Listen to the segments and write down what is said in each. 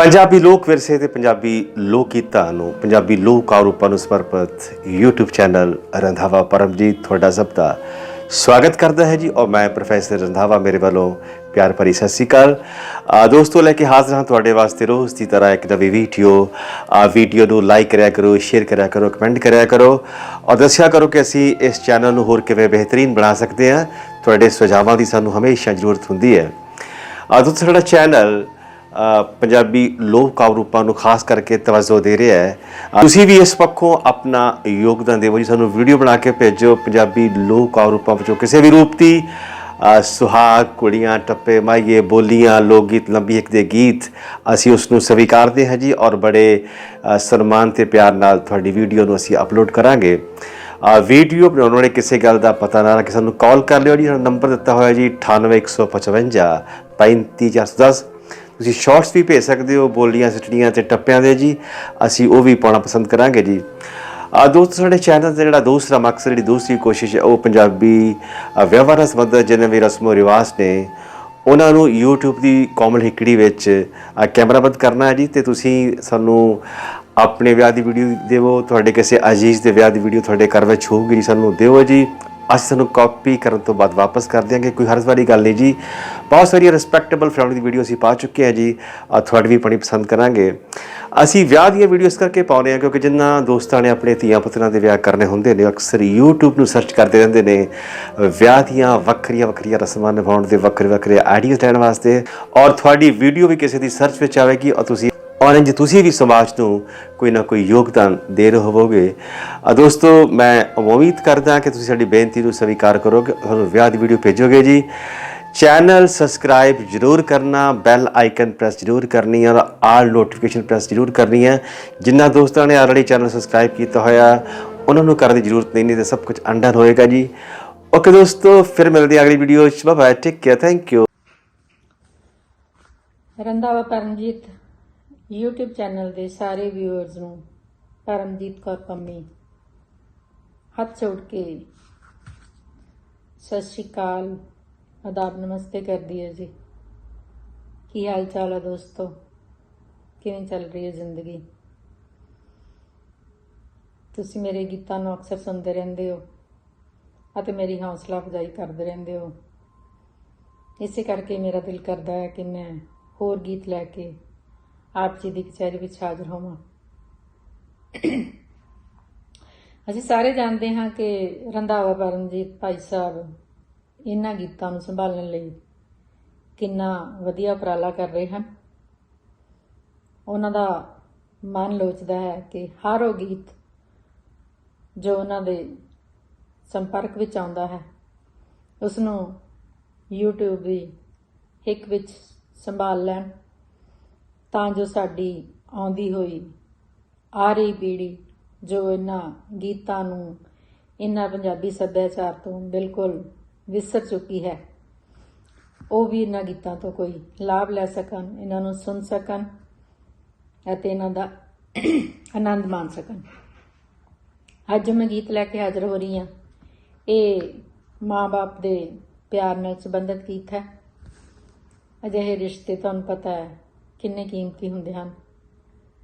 ਪੰਜਾਬੀ ਲੋਕ ਵਿਰਸੇ ਤੇ ਪੰਜਾਬੀ ਲੋਕ ਗੀਤਾਂ ਨੂੰ ਪੰਜਾਬੀ ਲੋਕ ਆਰੂਪਾਂ ਨੂੰ ਸਮਰਪਿਤ YouTube ਚੈਨਲ ਰੰਧਾਵਾ ਪਰਮਜੀਤ ਤੁਹਾਡਾ ਸਭ ਦਾ ਸਵਾਗਤ ਕਰਦਾ ਹੈ ਜੀ। ਔਰ ਮੈਂ ਪ੍ਰੋਫੈਸਰ ਰੰਧਾਵਾ ਮੇਰੇ ਵੱਲੋਂ ਪਿਆਰ ਭਰੀ ਸਤਿ ਸ਼੍ਰੀ ਅਕਾਲ। ਅ, ਦੋਸਤੋ ਲੈ ਕੇ ਹਾਜ਼ਰ ਹਾਂ ਤੁਹਾਡੇ ਵਾਸਤੇ ਰੋਜ਼ ਦੀ ਤਰ੍ਹਾਂ ਇੱਕ ਨਵੀਂ ਵੀਡੀਓ। ਆ ਵੀਡੀਓ ਨੂੰ ਲਾਈਕ ਕਰਿਆ ਕਰੋ ਸ਼ੇਅਰ ਕਰਿਆ ਕਰੋ ਕਮੈਂਟ ਕਰਿਆ ਕਰੋ। ਔਰ ਦੱਸਿਆ ਕਰੋ ਕਿ ਅਸੀਂ ਇਸ ਚੈਨਲ ਨੂੰ ਹੋਰ ਕਿਵੇਂ ਬਿਹਤਰੀਨ ਬਣਾ ਸਕਦੇ ਹਾਂ। ਤੁਹਾਡੇ ਸੁਝਾਵਾਂ ਦੀ ਸਾਨੂੰ ਹਮੇਸ਼ਾ ਜ਼ਰੂਰਤ ਹੁੰਦੀ ਹੈ। ਆ ਦੋਸਤੋ ਸਾਡਾ ਚੈਨਲ ਪੰਜਾਬੀ ਲੋਕ ਕਾਵਿ ਰੂਪਾਂ ਨੂੰ ਖਾਸ ਕਰਕੇ ਤਵੱਜੋ ਦੇ ਰਿਹਾ ਹੈ। ਤੁਸੀਂ ਵੀ ਇਸ ਪੱਖੋਂ ਆਪਣਾ ਯੋਗਦਾਨ ਦੇਵੋ ਜੀ। ਸਾਨੂੰ ਵੀਡੀਓ ਬਣਾ ਕੇ ਭੇਜੋ ਪੰਜਾਬੀ ਲੋਕ ਕਾਵਿ ਰੂਪਾਂ ਵਿੱਚੋਂ ਕਿਸੇ ਵੀ ਰੂਪ ਦੀ। ਸੁਹਾਗ, ਕੁੜੀਆਂ, ਟੱਪੇ ਮਾਈਏ ਬੋਲੀਆਂ ਲੋਕ ਗੀਤ ਲੰਬੀ ਇੱਕ ਦੇ ਗੀਤ, ਅਸੀਂ ਉਸ ਨੂੰ ਸਵੀਕਾਰਦੇ ਹਾਂ ਜੀ ਔਰ ਬੜੇ ਸਨਮਾਨ ਤੇ ਪਿਆਰ ਨਾਲ ਤੁਹਾਡੀ ਵੀਡੀਓ ਨੂੰ ਅਸੀਂ ਅਪਲੋਡ ਕਰਾਂਗੇ। ਆ ਵੀਡੀਓ ਬਣਾਉਣ ਵਾਲੇ ਕਿਸੇ ਗੱਲ ਦਾ ਪਤਾ ਨਾ ਕਿ ਸਾਨੂੰ ਕਾਲ ਕਰ ਲਿਓ ਜੀ। ਸਾਡਾ ਨੰਬਰ ਦਿੱਤਾ ਹੋਇਆ ਜੀ 98155 35410 ਤੁਸੀਂ ਸ਼ਾਰਟਸ ਵੀ ਭੇਜ ਸਕਦੇ ਹੋ ਬੋਲੀਆਂ ਸਿੱਟਣੀਆਂ ਤੇ ਟੱਪਿਆਂ ਦੇ ਜੀ। ਅਸੀਂ ਉਹ ਵੀ ਪਾਉਣਾ ਪਸੰਦ ਕਰਾਂਗੇ ਜੀ। ਆ ਦੋਸਤੋ ਸਾਡੇ ਚੈਨਲ ਦਾ ਜਿਹੜਾ ਦੂਸਰਾ ਮਕਸਦ ਜਿਹੜੀ ਦੂਸਰੀ ਕੋਸ਼ਿਸ਼ ਹੈ ਉਹ ਪੰਜਾਬੀ ਵਿਵਹਾਰਾਂ ਸੰਬੰਧਤ ਜਿੰਨੇ ਵੀ ਰਸਮੋ ਰਿਵਾਜ ਨੇ ਉਹਨਾਂ ਨੂੰ YouTube ਦੀ ਕੋਮਲ ਹਿੱਕੜੀ ਵਿੱਚ ਅ, ਕੈਮਰਾਬੰਦ ਕਰਨਾ ਹੈ ਜੀ ਤੇ ਤੁਸੀਂ ਸਾਨੂੰ ਆਪਣੇ ਵਿਆਹ ਦੀ ਵੀਡੀਓ ਦੇਵੋ। ਤੁਹਾਡੇ ਕਿਸੇ ਅਜੀਜ਼ ਦੇ ਵਿਆਹ ਦੀ ਵੀਡੀਓ ਤੁਹਾਡੇ ਘਰ ਵਿੱਚ ਹੋਊਗੀ ਜੀ ਸਾਨੂੰ ਦਿਓ ਜੀ। ਅਸੀਂ ਤੁਹਾਨੂੰ ਕਾਪੀ ਕਰਨ ਤੋਂ ਬਾਅਦ ਵਾਪਸ ਕਰ ਦਿਆਂਗੇ। ਕੋਈ ਹਰਜ਼ ਵਾਲੀ ਗੱਲ ਨਹੀਂ ਜੀ। ਬਹੁਤ ਸਾਰੀਆਂ ਰਿਸਪੈਕਟੇਬਲ ਫੈਮਿਲੀ ਦੀ ਵੀਡੀਓ ਅਸੀਂ ਪਾ ਚੁੱਕੇ ਹਾਂ ਜੀ। ਆ ਤੁਹਾਡੀ ਵੀ ਪਾਣੀ ਪਸੰਦ ਕਰਾਂਗੇ। ਅਸੀਂ ਵਿਆਹ ਦੀਆਂ ਵੀਡੀਓਜ਼ ਕਰਕੇ ਪਾਉਂਦੇ ਹਾਂ ਕਿਉਂਕਿ ਜਿੰਨਾ ਦੋਸਤਾਂ ਨੇ ਆਪਣੇ ਧੀਆਂ ਪੁੱਤਰਾਂ ਦੇ ਵਿਆਹ ਕਰਨੇ ਹੁੰਦੇ ਨੇ, ਅਕਸਰ YouTube ਨੂੰ ਸਰਚ ਕਰਦੇ ਰਹਿੰਦੇ ਨੇ। ਵਿਆਹ ਦੀਆਂ ਵੱਖਰੀਆਂ ਵੱਖਰੀਆਂ ਰਸਮਾਂ ਨਿਭਾਉਣ ਦੇ ਵੱਖਰੇ ਵੱਖਰੇ ਆਈਡੀਆਜ਼ ਲੈਣ ਵਾਸਤੇ ਔਰ ਤੁਹਾਡੀ ਵੀਡੀਓ ਵੀ ਕਿਸੇ ਦੀ ਸਰਚ ਵਿੱਚ ਆਵੇਗੀ ਔਰ ਤੁਸੀਂ ਔਰ ਇੰਜ ਤੁਸੀਂ ਵੀ ਸਮਾਜ ਨੂੰ ਕੋਈ ਨਾ ਕੋਈ ਯੋਗਦਾਨ ਦੇ ਰਹੇ ਹੋਵੋਗੇ। ਆ ਦੋਸਤੋ, ਮੈਂ ਉਮੀਦ ਕਰਦਾ ਕਿ ਤੁਸੀਂ ਸਾਡੀ ਬੇਨਤੀ ਨੂੰ ਸਵੀਕਾਰ ਕਰੋਗੇ, ਤੁਹਾਨੂੰ ਵਿਆਹ ਦੀ ਵੀਡੀਓ ਭੇਜੋਗੇ ਜੀ। ਚੈਨਲ ਸਬਸਕ੍ਰਾਈਬ ਜਰੂਰ ਕਰਨਾ ਬੈਲ ਆਈਕਨ ਪ੍ਰੈਸ ਜਰੂਰ ਕਰਨੀ ਹੈ, ਔਰ ਆਲ ਨੋਟੀਫਿਕੇਸ਼ਨ ਪ੍ਰੈਸ ਜਰੂਰ ਕਰਨੀ ਹੈ। ਜਿਨ੍ਹਾਂ ਦੋਸਤਾਂ ਨੇ ਆਲਰੇਡੀ ਚੈਨਲ ਸਬਸਕ੍ਰਾਈਬ ਕੀਤਾ ਹੋਇਆ, ਉਹਨਾਂ ਨੂੰ ਕਰਨ ਦੀ ਜ਼ਰੂਰਤ ਨਹੀਂ ਨਹੀਂ ਤੇ ਸਭ ਕੁਝ ਅੰਡਰ ਹੋਏਗਾ ਜੀ। ਓਕੇ ਦੋਸਤੋ, ਫਿਰ ਮਿਲਦੇ ਹਾਂ ਅਗਲੀ ਵੀਡੀਓ ਵਿੱਚ। Bye bye take care thank you Randhawa Paramjit. YouTube channel ਦੇ ਸਾਰੇ ਵਿਊਅਰਸ ਨੂੰ ਪਰਮਜੀਤ ਕੌਰ ਪੰਮੀ, ਹੱਥ ਜੋੜ ਕੇ ਸਤਿ ਸ਼੍ਰੀ ਅਕਾਲ, ਆਦਾਬ ਨਮਸਤੇ ਕਰਦੀ ਹੈ ਜੀ। ਕੀ ਹਾਲ ਚਾਲ ਹੈ ਦੋਸਤੋ? ਕਿਵੇਂ ਚੱਲ ਰਹੀ ਹੈ ਜ਼ਿੰਦਗੀ? ਤੁਸੀਂ ਮੇਰੇ ਗੀਤਾਂ ਨੂੰ ਅਕਸਰ ਸੁਣਦੇ ਰਹਿੰਦੇ ਹੋ ਅਤੇ ਮੇਰੀ ਹੌਸਲਾ ਅਫਜ਼ਾਈ ਕਰਦੇ ਰਹਿੰਦੇ ਹੋ। ਇਸੇ ਕਰਕੇ ਮੇਰਾ ਦਿਲ ਕਰਦਾ ਹੈ ਕਿ ਮੈਂ ਹੋਰ ਗੀਤ ਲੈ ਕੇ ਆਪ ਜੀ ਦੀ ਕਚਹਿਰੀ ਵਿੱਚ ਹਾਜ਼ਰ ਹੋਵਾਂ। ਅਸੀਂ ਸਾਰੇ ਜਾਣਦੇ ਹਾਂ ਕਿ ਰੰਧਾਵਾ ਪਰਮਜੀਤ ਭਾਈ ਸਾਹਿਬ ਇਹਨਾਂ ਗੀਤਾਂ ਨੂੰ ਸੰਭਾਲਣ ਲਈ ਕਿੰਨਾ ਵਧੀਆ ਉਪਰਾਲਾ ਕਰ ਰਹੇ ਹਨ। ਉਹਨਾਂ ਦਾ ਮਨ ਲੋਚਦਾ ਹੈ ਕਿ ਹਰ ਉਹ ਗੀਤ ਜੋ ਉਹਨਾਂ ਦੇ ਸੰਪਰਕ ਵਿੱਚ ਆਉਂਦਾ ਹੈ ਉਸ ਨੂੰ YouTube ਦੀ ਹਿੱਕ ਵਿੱਚ ਸੰਭਾਲ ਲੈਣ। ਤਾਂ ਜੋ ਸਾਡੀ ਆਉਂਦੀ ਹੋਈ ਆ ਰਹੀ ਪੀੜ੍ਹੀ ਜੋ ਇਹਨਾਂ ਗੀਤਾਂ ਨੂੰ, ਇਹਨਾਂ ਪੰਜਾਬੀ ਸੱਭਿਆਚਾਰ ਤੋਂ ਬਿਲਕੁਲ ਵਿਸਰ ਚੁੱਕੀ ਹੈ, ਉਹ ਵੀ ਇਹਨਾਂ ਗੀਤਾਂ ਤੋਂ ਕੋਈ ਲਾਭ ਲੈ ਸਕਣ, ਇਹਨਾਂ ਨੂੰ ਸੁਣ ਸਕਣ ਅਤੇ ਇਹਨਾਂ ਦਾ ਆਨੰਦ ਮਾਣ ਸਕਣ। ਅੱਜ ਜੋ ਮੈਂ ਗੀਤ ਲੈ ਕੇ ਹਾਜ਼ਰ ਹੋ ਰਹੀ ਹਾਂ। ਇਹ ਮਾਂ-ਬਾਪ ਦੇ ਪਿਆਰ ਨਾਲ ਸੰਬੰਧਿਤ ਗੀਤ ਹੈ। ਅਜਿਹੇ ਰਿਸ਼ਤੇ ਤੁਹਾਨੂੰ ਪਤਾ ਹੈ ਕਿੰਨੇ ਕੀਮਤੀ ਹੁੰਦੇ ਹਨ?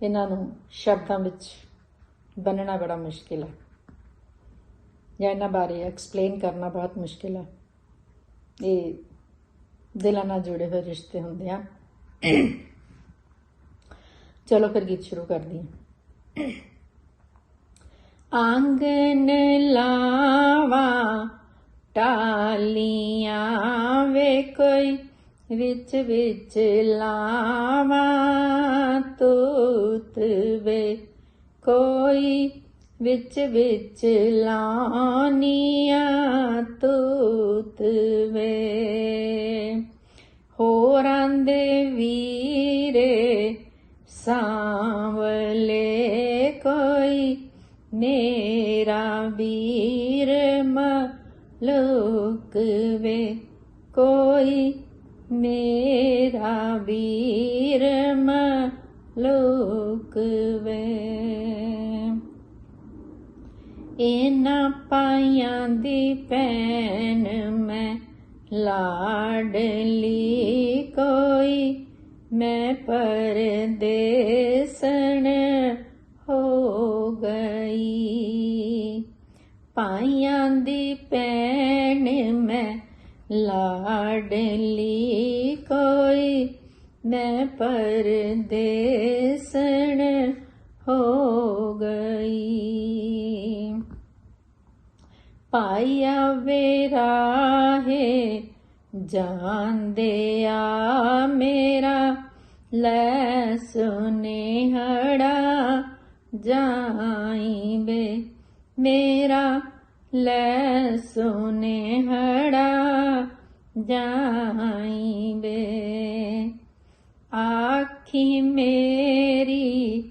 ਇਹਨਾਂ ਨੂੰ ਸ਼ਬਦਾਂ ਵਿੱਚ ਬੰਨਣਾ ਬੜਾ ਮੁਸ਼ਕਿਲ ਹੈ। ਜਾਂ ਇਹਨਾਂ ਬਾਰੇ ਐਕਸਪਲੇਨ ਕਰਨਾ ਬਹੁਤ ਮੁਸ਼ਕਿਲ ਹੈ। ਇਹ ਦਿਲਾਂ ਨਾਲ ਜੁੜੇ ਹੋਏ ਰਿਸ਼ਤੇ ਹੁੰਦੇ ਹਨ। ਚਲੋ ਫਿਰ ਗੀਤ ਸ਼ੁਰੂ ਕਰਦੀ ਹਾਂ। ਆਂਗਨ ਲਾਵਾ, ਟਾਲੀਆਂ ਵੇ ਕੋਈ ਵਿੱਚ ਵਿੱਚ ਲਾਵਾ ਤੂਤ ਵੇ। ਕੋਈ ਵਿੱਚ ਵਿੱਚ ਲਾਉਣੀਆਂ ਤੂਤ ਵੇ। ਹੋਰਾਂ ਦੇ ਵੀਰੇ ਸਾਂਵਲੇ ਕੋਈ, ਮੇਰਾ ਵੀਰ ਮਲੂਕ ਵੇ। ਕੋਈ ਮੇਰਾ ਵੀਰ ਮਲੂਕ ਵੇ। ਇਹਨਾਂ ਪਾਈਆਂ ਦੀ ਭੈਣ ਮੈਂ ਲਾਡਲੀ ਕੋਈ, ਮੈਂ ਪਰਦੇਸਣ ਹੋ ਗਈ। ਪਾਈਆਂ ਦੀ ਪੈਣ ਲਾਡਲੀ ਕੋਈ ਮੈਂ ਪਰਦੇਸਣ ਹੋ ਗਈ। ਪਾਇਆ ਵੇਰਾਹੇ ਜਾਂਦੇ ਆ ਮੇਰਾ, ਲੈ ਸੁਨੇਹੜਾ ਜਾਈ ਬੇ ਮੇਰਾ, ਲੈ ਸੁਨੇਹੜਾ ਜਾਈ ਬੇ ਆਖੀ ਮੇਰੀ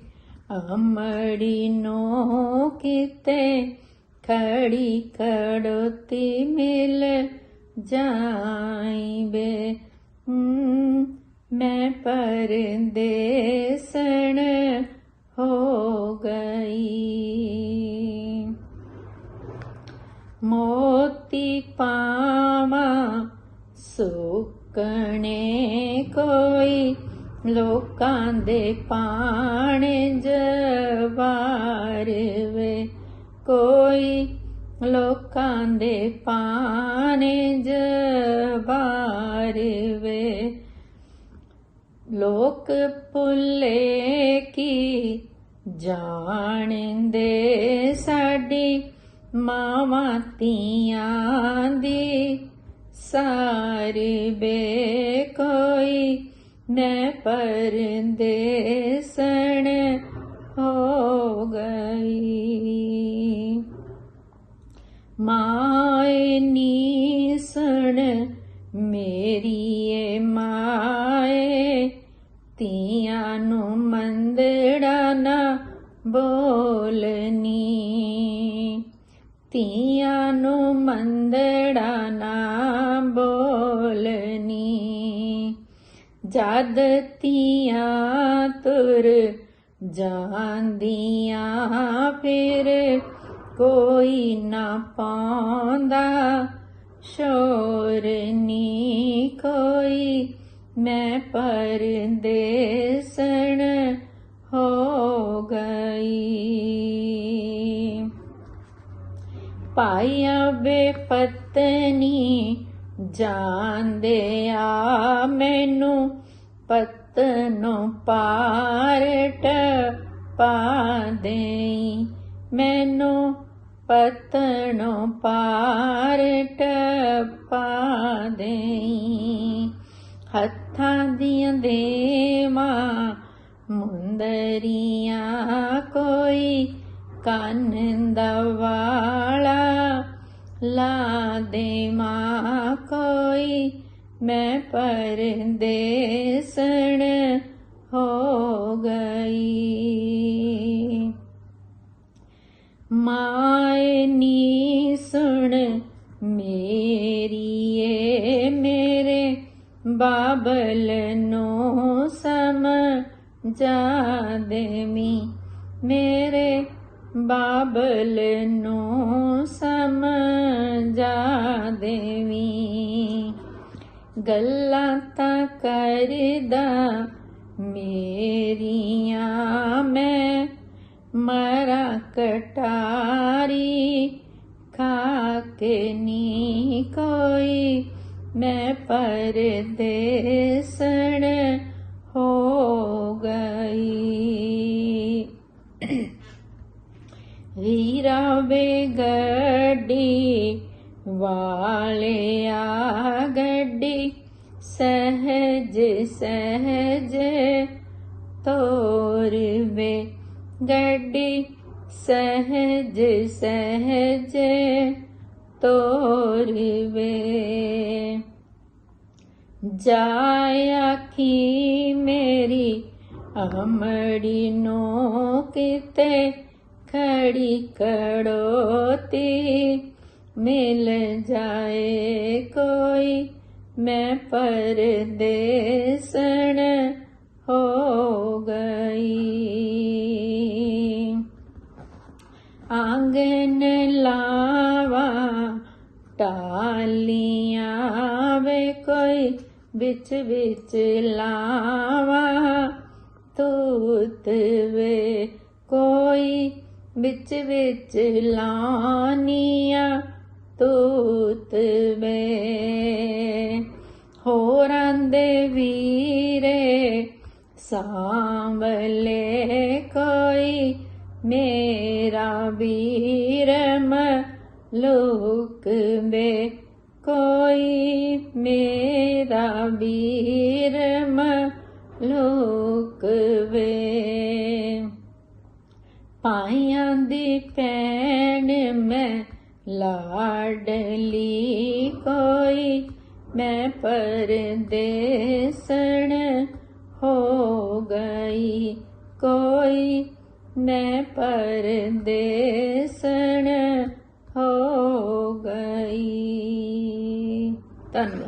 ਅਮੜੀ ਨੋ ਕਿਤੇ ਖੜੀ ਖੜੋਤੀ ਮਿਲ ਜਾਈ ਬੇ ਹਮ, ਮੈਂ ਪਰਦੇਸਣ ਹੋ ਗਈ। ਮੋਤੀ ਪਾਵਾਂ ਸੁਕਣੇ ਕੋਈ ਲੋਕਾਂ ਦੇ ਪਾਣੇ ਜਵਾਰ ਕੋਈ ਲੋਕਾਂ ਦੇ ਪਾਣੇ ਜਵਾਰ ਲੋਕ ਭੁੱਲੇ ਕੀ ਜਾਣਦੇ? ਸਾਡੀ ਮਾਵਾਂ ਤੀਆਂ ਦੀ ਸਾਰੀ ਬੇ ਕੋਈ ਮੈਂ ਪਰਦੇਸਣ ਹੋ ਗਈ। ਮਾਏ ਨੀ ਸੁਣ ਮੇਰੀ ਏ ਮਾਏ, ਧੀਆਂ ਨੂੰ ਮੰਦੜਾ ਨਾ ਬੋਲਨੀ ਧੀਆਂ ਨੂੰ ਮੰਦੜਾ ਨਾ ਜਦ ਧੀਆਂ ਤੁਰ ਜਾਂਦੀਆਂ, ਫਿਰ ਕੋਈ ਨਾ ਪਾਉਂਦਾ। ਸ਼ੋਰ ਨੀ ਕੋਈ, ਮੈਂ ਪਰਦੇਸਣ ਹੋ ਗਈ। ਪਾਇਆ ਬੇਪਤਨੀ ਜਾਂਦੇ ਆ, ਮੈਨੂੰ ਪਤਨੋਂ ਪਾਰਟ ਪਾ ਦੇਈ। ਮੈਨੂੰ ਪਤਨੋਂ ਪਾਰਟ ਪਾ ਦੇਈ। ਹੱਥਾਂ ਦੀਆਂ ਦੇਵਾਂ, ਮੁੰਦਰੀਆਂ ਕੋਈ ਕੰਨ ਦਾ ਵਾਲਾ ਲਾ ਦੇ ਮਾਂ ਕੋਈ ਮੈਂ ਪਰਦੇਸਣ ਹੋ ਗਈ। ਮਾਏ ਨੀ ਸੁਣ ਮੇਰੀ ਏ ਮੇਰੇ ਬਾਬਲ ਨੂੰ ਸਮਝਾ ਦੇਵੀ। ਮੇਰੇ ਬਾਬਲ ਨੂੰ ਸਮਝਾ ਦੇਵੀ। ਗੱਲਾਂ ਤਾਂ ਕਰਦਾ ਮੇਰੀਆਂ, ਮੈਂ ਮਰਾ ਕਟਾਰੀ ਖਾ ਕੇ ਨੀ ਕੋਈ। ਮੈਂ ਪਰਦੇਸਣ ਵਾਲਿਆ ਗੱਡੀ ਸਹਿਜ ਸਹਿਜ ਤੋਰ ਵੇ ਗੱਡੀ ਸਹਿਜ ਸਹਿਜ ਤੋਰ ਵੇ ਜਾਇਆ ਕੀ ਮੇਰੀ ਅਮੜੀ ਨੂੰ ਕਿਤੇ ਖੜੀ ਕੜੋਤੀ ਮਿਲ ਜਾਏ ਕੋਈ, ਮੈਂ ਪਰਦੇਸਣ ਹੋ ਗਈ। ਆਂਗਨ ਲਾਵਾ, ਟਾਲੀਆਂ ਵੇ ਕੋਈ, ਵਿੱਚ ਵਿੱਚ ਲਾਵਾਂ। ਤੂਤ ਵੇ ਕੋਈ, ਵਿੱਚ ਵਿੱਚ ਲਾਨੀਆਂ ਤੂਤ ਵੇ ਹੋਰਾਂ ਦੇ ਵੀਰੇ, ਸਾਂਵਲੇ ਕੋਈ ਮੇਰਾ ਵੀਰ ਲੋਕ ਵੇ ਕੋਈ ਮੇਰਾ ਵੀਰ ਲੋਕ ਵੇ ਪਾਈਆਂ ਦੀ ਭੈਣ ਮੈਂ ਲਾਡਲੀ ਕੋਈ ਮੈਂ ਪਰਦੇਸਣ ਹੋ ਗਈ ਕੋਈ ਮੈਂ ਪਰਦੇਸਣ ਹੋ ਗਈ। ਧੰਨਵਾਦ।